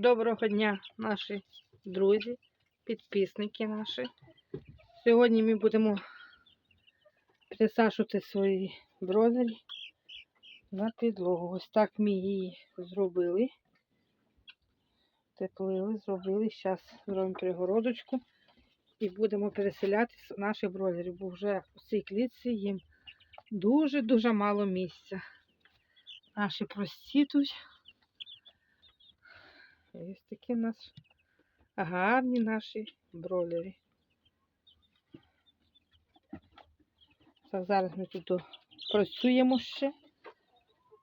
Доброго дня, наші друзі, підписники наші. Сьогодні ми будемо присаджувати свої бродері на підлогу. Ось так ми її зробили. Теплили, зробили. Зараз зробимо перегородочку і будемо переселяти наших бродерів, бо вже у цій клітці їм дуже-дуже мало місця. Наші простітуть. Ось такі нас гарні наші бролери. Так, зараз ми тут працюємо ще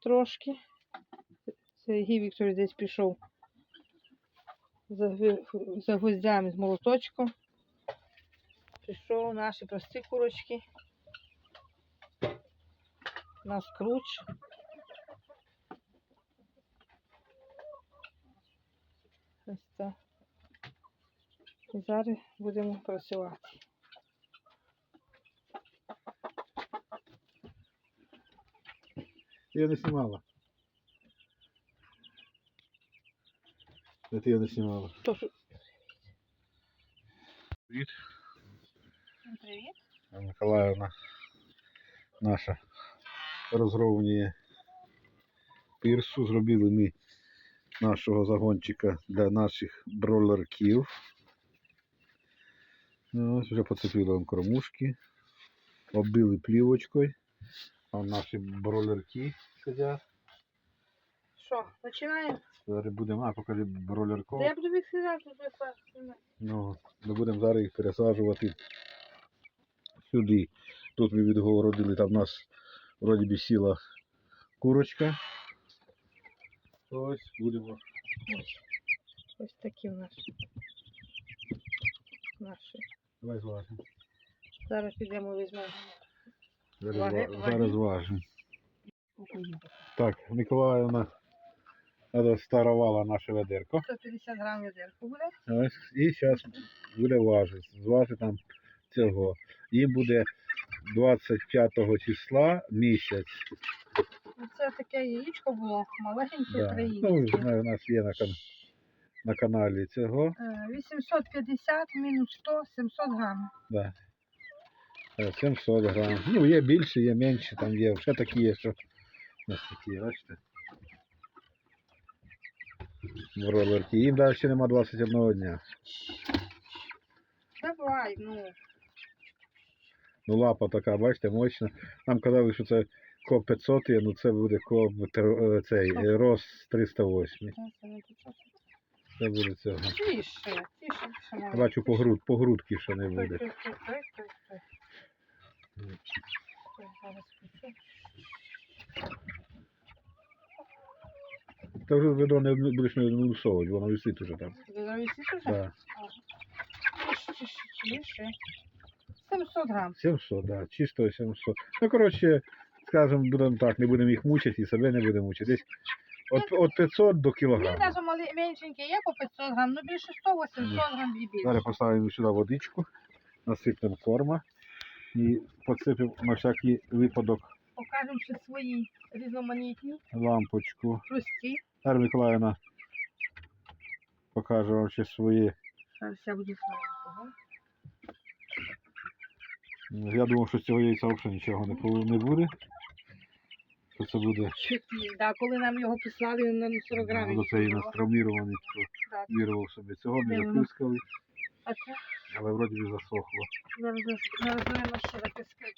трошки. Сергій Вікторович десь пішов за, гвоздями з молоточком. Пішов наші прості курочки. На скруч. Ось так. І зараз будемо працювати. Ти її не знімала. Де ти її не знімала? Тож... Привіт. Привіт. Миколаївна наша розровнює пірсу. Зробили ми нашого загончика для наших бролерків. Ну, Ось вже поцепили вам кормушки, оббили плівочкою. А наші бролерки сидять. Що, починаємо? Зараз будемо, а покажи бролерков. Та я буду тут виходити. Ну, ми будемо зараз їх пересаджувати сюди. Тут ми відгородили, там у нас вроді би сіла курочка. Ось будемо. Ось. Ось такі в нас. Наші. Давай зважимо. Зараз підемо візьмемо. Зараз, Ваги- ва- ваги. зараз важимо. Так, Миколаївна старовала наше ведерко. 150 грамів зерку буде. Ось, і зараз буде важити. Зважити там цього. Їм буде 25 числа місяць. Ну, Це таке яєчко було, маленьке Да. Ну, знаю, у нас є на, кан... на каналі цього. Е, 850 мінус 100, 700 грамів. Да. Е, 700 грам. Ну, є більше, є менше, там є. Ще такі є, що у нас такі, бачите? Бролерки. Їм далі ще нема 21 дня. Давай, ну. Ну, лапа така, бачите, мощна. Нам казали, що це КОП 500 ну це буде КОП е, цей РОС 308. Це буде цього. Тише, тише, тише. Бачу, по, груд, по грудки що не буде. Та вже ведро не будеш не висовувати, воно висить уже там. Да. Тише, тише, тише. 700 грам. 700, да, чисто 700. Ну, коротше, скажемо, будемо так, не будемо їх мучити і себе не будемо мучити. Десь от, от 500 до Мені кілограма. навіть мали, меншенькі є по 500 грам, ну більше 100-800 грам і більше. Зараз поставимо сюди водичку, насипемо корма і посипемо на всякий випадок Покажемо ще свої різноманітні, лампочку. прості. Зараз Миколаївна покаже вам ще свої. Зараз я буду. Я думав, що з цього яйця взагалі нічого не, пов- не буде. Що це буде да, коли нам його прислали, він нам 40 грамів. до цей було. настромірований, що вірував собі. Цього воно? запискали, А це але вроді би засохло. зараз зараз ще запискати.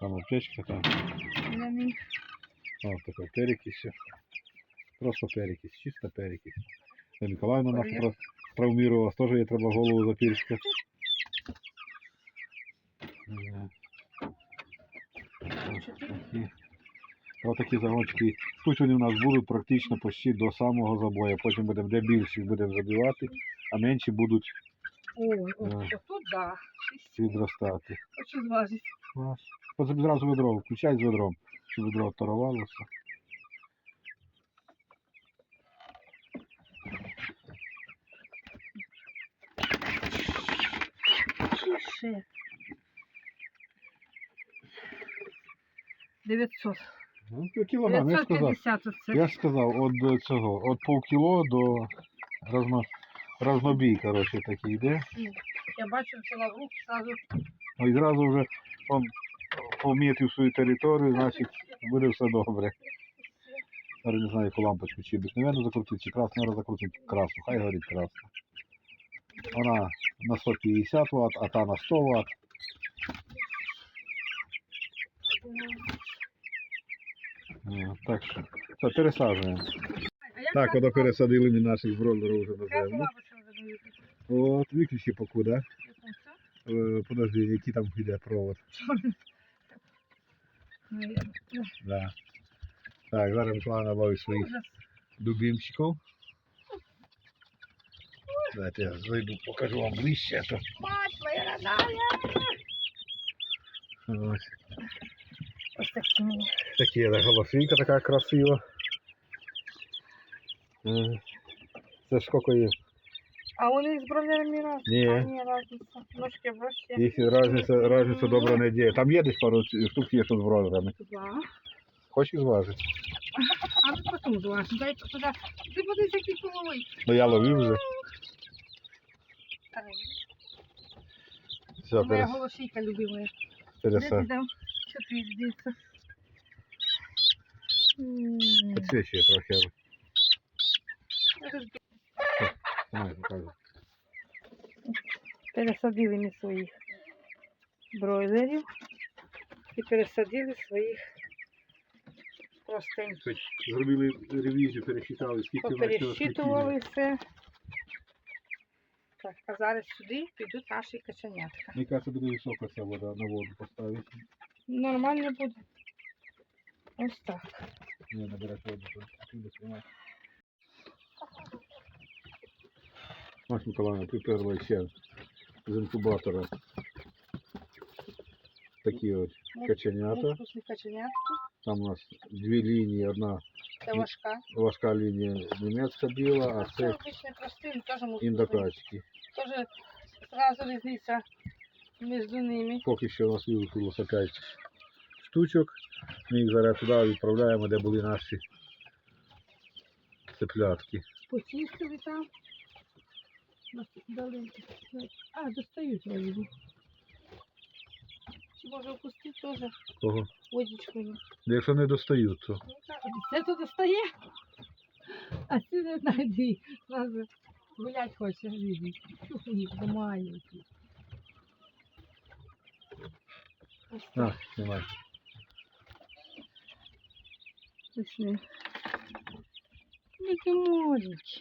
Там аптечка, там. Ось така перекись. Просто перекись, чисто перекись. Це Миколаївна наша Привіт. теж їй треба голову запірськати. Такі. Такі загончики. Тут вони у нас будуть практично почти до самого забою. Потім будемо, де більші будемо забивати, а менші будуть Е. відростати. Хочу зважити. Зразу ведро, включай з ведром, щоб ведро оторвалося. Тише. 900. Ну, то кілограм, я ж сказав. 550 оце. Я ж сказав, від цього, від полкіло до разно, разнобій, коротше, такий йде. Я бачу, взяла в руки, сразу Ну, і зразу вже он помітив свою територію, значить буде все добре. Зараз не знаю, яку лампочку, чи обикновенно закрутити, чи красну, треба закрутити красну, хай горить красна. Вона на 150 Вт, а та на 100 Вт. Так що, це пересаджуємо. Так, ото пересадили ми наших бройлерів вже на землю. От, виключи поку, да? Все? Е, Подожди, який там йде провод. Ну, Да. Так, зараз Миколай набавить своїх Ужас. любимчиков. Давайте я зайду, покажу вам ближче. а То... Мать моя родная! Ось. Ось такі да, голосинка така красива. Е, Це ж скільки їм? А вони з бройлерами раз? Ні. А, ні, разниця. Ножки в рості. Їх різниця, різниця добра не діє. Там є десь пару штук є, що з бройлерами. Два. Хочеш зважити? А ну потім зважу. Дай туди. Ти подивись, який половий. Ну я ловив вже. Все, Моя перес, голосійка любимая. переса. Ти дивиться? Підсвічує трохи. Пересадили ми своїх бройлерів і пересадили своїх простеньких. Зробили ревізію, пересчитали, скільки Попересчитували все. Так, а зараз сюди підуть наші каченятка. Мені кажется, буде висока ця вода на воду поставити. Нормально буде. Ось так. Не, набирать воду, то отсюда снимать. Маш Миколаївна, приперла ще з інкубатора. Такі от каченята. Мускусні каченятки. Там у нас дві лінії, одна Це важка. важка лінія німецька біла, а Це це обичний простий, теж мускусний. індокачки. Теж зразу різниця між ними. Поки що у нас вилучилося 5 штучок. Ми їх зараз туди відправляємо, де були наші цеплятки. Почистили там. Дали. А, достають вроді. Чи може опустити теж Кого? водичкою? Якщо не достають, то Ну, Це то достає. А це не знайди. Гулять хоче. Чух їх немає. Ось так. Не. Які маленькі.